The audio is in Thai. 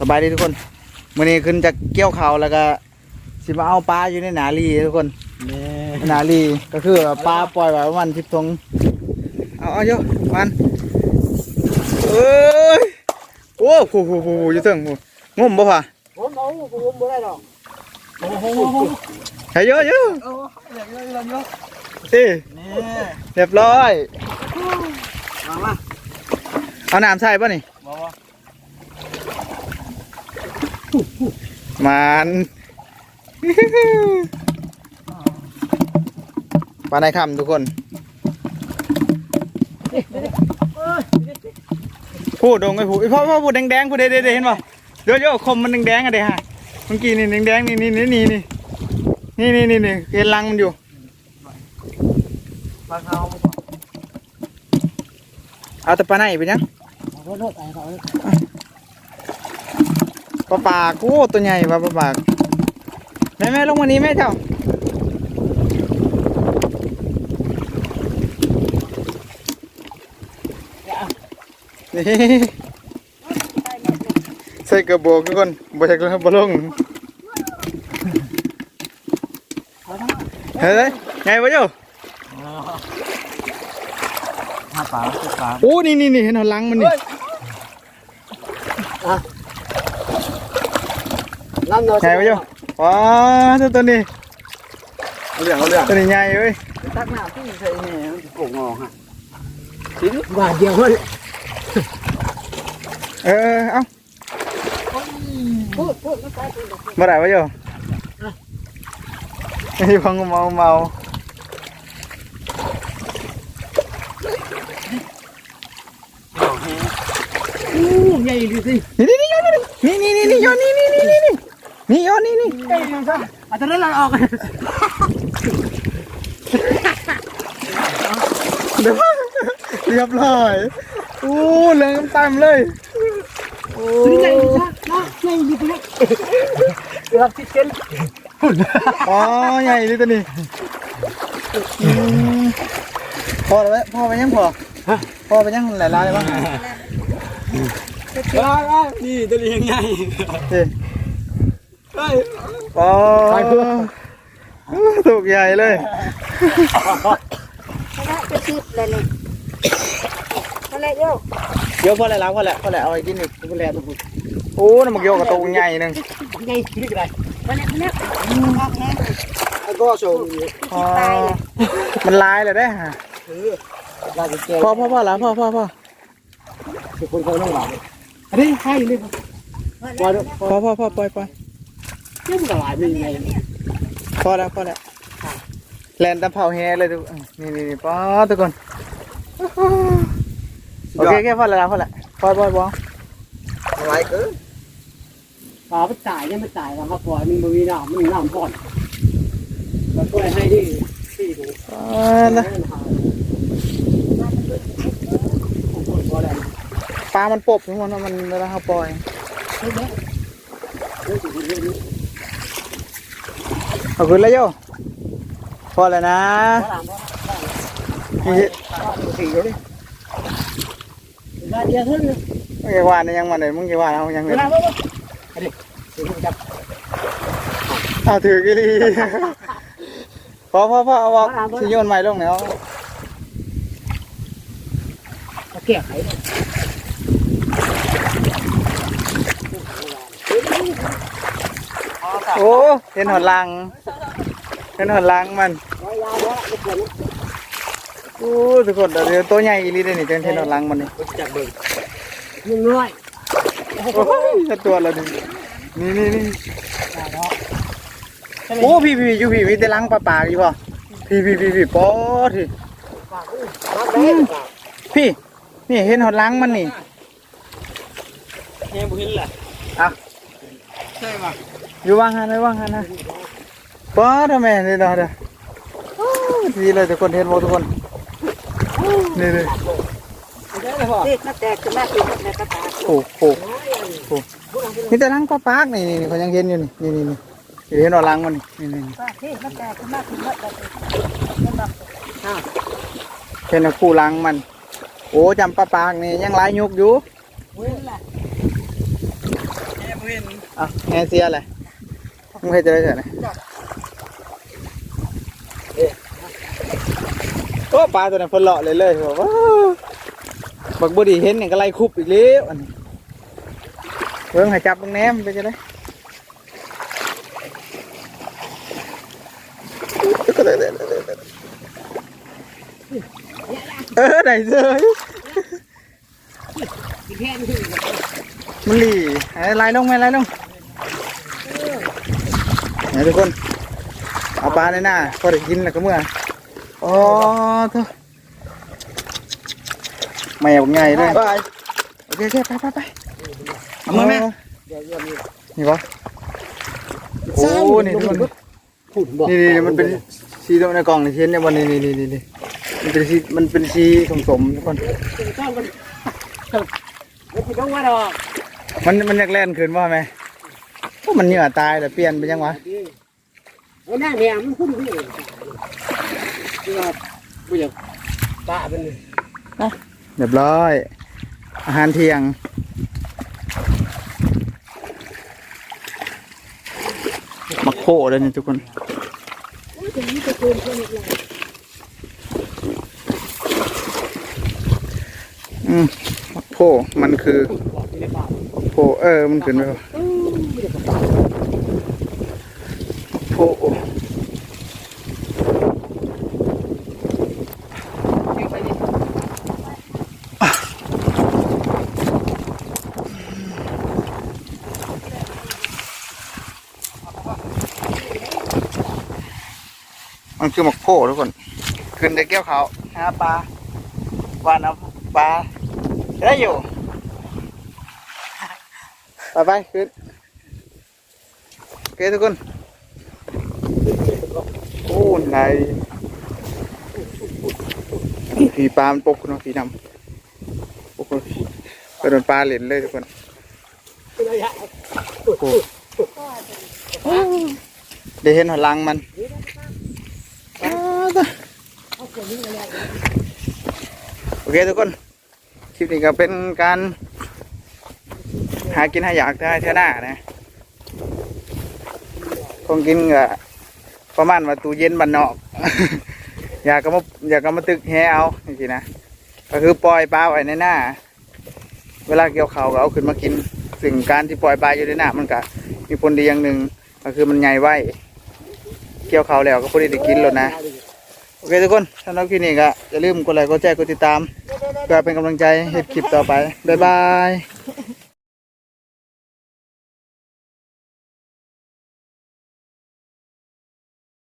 สบายดีทุกคนมื่อนี้ขึ้นจากเกี่ยวเขาวแล้วก็สิมาเอาปลาอยู่ในหนาลีทุกคนแม่หนาลีก็คือปลาปล่อยไว้ประมาณทิพทงเอาเอาเยอะมันเอ้ยโอ้โหโหโหอยู่เถิงโหงมบ่ผ่ะผมเอาผมบ่ได้ดอกโอ้โหใช่เยอะเยอะเอาเยอะเยอะเยอะเยอะสินี่เรียบร้อยมามาเอาน้ำใส่ป่ะนี่บ่บ่ มันปลาในคำทุกคนพูดดงไอ้ผู้พ่อพ่อพูดแดงๆพูดเด็ดๆเห็นป่ะเดี๋ยวเดี๋ยวคมมันแดงๆอะเดี๋ยวฮะเมื่อกี้นี่แดงๆนี่นี่นี่นี่นี่นี่นี่นี่เห็นรังมันอยู่ปลาเขาเอาแต่ปลาไหนไปยัง เอาโทษไอ้เขา ปลาปากโอ้ตัวใหญ่ปลาปลาปากแม่แม่ลงมานี้แม่เจ้านี่ใส่กระบอกทุกคนบ่อยากเลยบ่ลงเฮ้ยไงวะโยห้าปลาสิบปลาโอ้นี่นี่นี่เห็นหัวหลังมันนี่ น้ำเนาะไงวะโยว้าตัวตัวนี้เอาเรื่องเอาเรื่องตัวนี้ใหญ่เว้ยตักน้ำที่ใส่นี่มันจะโป่งออกฮะชิ้นบาทเดียวเฮ้ยเออเอ้าพูดพูดไม่ใช่พูดเมื่อไหร่วะโยไอ้พังเมาเมาอู้ใหญ่ดีสินี่นี่นี่โยนนี่นี่นี่นี่โยนนี่ นี่นี่นี่นี่โยนนี่นี่ใหญ่ดีซะอาจจะได้เราออกเดี๋ยวเรียบร้อยอู้เหลืองเต็มเลยโอ้ใหญ่ดีซะนะใหญ่ดีสิเกือบสิบเซนอ๋อใหญ่เลยตัวนี้อืมพอแล้วไหมพอไปยังพอพอไปยังหลายล้านเลยบ้างนี่ตัวนี้ยังใหญ่เฮ้ยเฮ้ย อ๋อถูกใหญ่เลยคณะจะชิบเลยนี่อะไรโยกเดี๋ยวพอแล้วล้างพอแล้วพอแล้วเอาไปกินอีกพอแล้วทุกคนโอ้น้ำมันโยกกับตัวใหญ่หนึ่งใหญ่ที่ไรวันนี้คณะออกแน่แล้วก็โชว์อ๋อมันลายเลยได้ฮะลาจะเจอพ่อพ่อพ่อแล้วพ่อพ่อพ่อทุกคนเขาต้องหลับอันนี้ให้เลยครับปล่อยพ่อพ่อพ่อปล่อยปล่อย เรื่องอะไรไม่ไงพอแล้วพอแล้วแลนตะเผาแฮเลยทุกนี่นี่นี่ป้อทุกคนโอเคโอเคพอแล้วพอแล้วปล่อยปล่อยปล่อยอะไรเกินปลาไปจ่ายเนี่ยไม่จ่ายแล้วครับปล่อยมันมีน้ำมันน้ำก่อนแล้วปล่อยให้ดิที่ดูอ๋อนะปลามันปบทุกคนว่ามันเวลาเขาปล่อย เอาขึ้นแล้วโยพอแล้วนะนี่สี่เลยเดียวเท่านั้นมึงจะว่าเนี่ยยังมาไหนมึงจะว่าเอายังไงเวลาบ่อันนี้สี่จับเอาถือกี่ลีพอพอพอเอาออกสิโยนใหม่ลงแล้วแก้ไข โอ้เห็นหัวลังเห็นหัวลังมันร้อยยาวแล้วทุกคนโอ้ทุกคนเดี๋ยวตัวใหญ่อีหลีเลยนี่เห็นหัวลังมันนี่จับเบิ่งหนึ่งร้อยโอ้ยแค่ตัวละนี่นี่นี่นี่โอ้พี่พี่อยู่พี่พี่แต่ลังปลาปลาอยู่ป่ะพี่พี่พี่พี่ป๊อดพี่พี่นี่เห็นหัวลังมันนี่แง่บุหินแหละอะใช่ป่ะ อยู่ว่างหันไว้ว่างหันนะป๊อดทำไมนี่เนาะเด้อโอ้ดีเลยทุกคนเห็นหมดทุกคนนี่เลยได้เลยพ่อเด็กมาแตกขึ้นมาอีกในกระตาโอ้โหโอ้นี่แต่ลังปลาปากนี่นี่นี่เขายังเห็นอยู่นี่นี่นี่นี่เห็นหัวลังมันนี่นี่นี่ว่าที่มาแตกขึ้นมาขึ้นมาแตกเห็นคู่ลังมัน โอ้จำปลาปากนี่ยังหลายยุกอยู่บุหินแหละเป็นอะแฮเซียอะไร มึงเคยเจอเฉยไหมโอ้ปลาตัวนั้นเพนเลาะเลยเลยบอกว่าบักบดีเห็นเนี่ยก็ไล่คุบอีกแล้วอันนี้เพิ่งให้จับมึงแหนมไปจะได้เออไหนเจอมันหลีไล่ลงไหมไล่ลง ไหนทุกคน เอาปลาในหน้าพอได้กินแล้วก็เมื่ออ๋อเถอะไม่เอาไงเลยไปโอเคโอเคไปไปไปเอามาแม่เดี๋ยวเดี๋ยวมีนี่ปะโอ้นี่ทุกคนขุนบอกนี่นี่มันเป็นสีตรงในกล่องในเช่นเนี่ยวันนี้นี่นี่นี่นี่มันเป็นสีมันเป็นสีสมสมๆทุกคนเจ้ามันไม่คิดต้องว่าดอกมันมันอยากแล่นขึ้นว่าไหมก็มันเหงื่อตายแต่เปลี่ยนไปยังวะ ไอ้หน้าเนี่มันคุ้มพี่ที่ว่าไม่อยากบ้าเป็นเรียบร้อย อาหารเที่ยงมักโคเลยนี่ทุกคนอืมมักโคมันคือโคเออ มันขึ้นไปบ่ โคมันคือหมักโคทุกคน ขึ้นได้เกี่ยวเขาหาปลาวานเอาปลาได้อยู่ ไปไปขึ้นโอเคทุกคน โอ้ไหนผีปลามันปกเนาะผีดำปกคุณไปโดนปลาเหรียญเลยทุกคนโอ้ได้เห็นหัวลังมันโอเคทุกคนคลิปนี้ก็เป็นการหากินหาอยากได้เท่าหน้านะคงกินก็ ประมาณว่าตู้เย็นบันนอก อยากก็มาอยากก็มาตึกแฮเอาจริงๆนะก็คือปล่อยปลาไว้ในหน้า เวลาเกี่ยวเขาก็เอาขึ้นมากินสิ่งการที่ปล่อยปลาอยู่ในหน้ามันก็มีผลดีอย่างหนึ่งก็คือมันใหญ่ไว้เกี่ยวเขาแล้วก็พอดีได้กินแล้วนะโอเคทุกคนสำหรับคลิปนี้ก็อย่าลืมกดไลค์กดแชร์กดติดตามเพื่อเป็นกำลังใจให้คลิปต่อไปบ๊ายบาย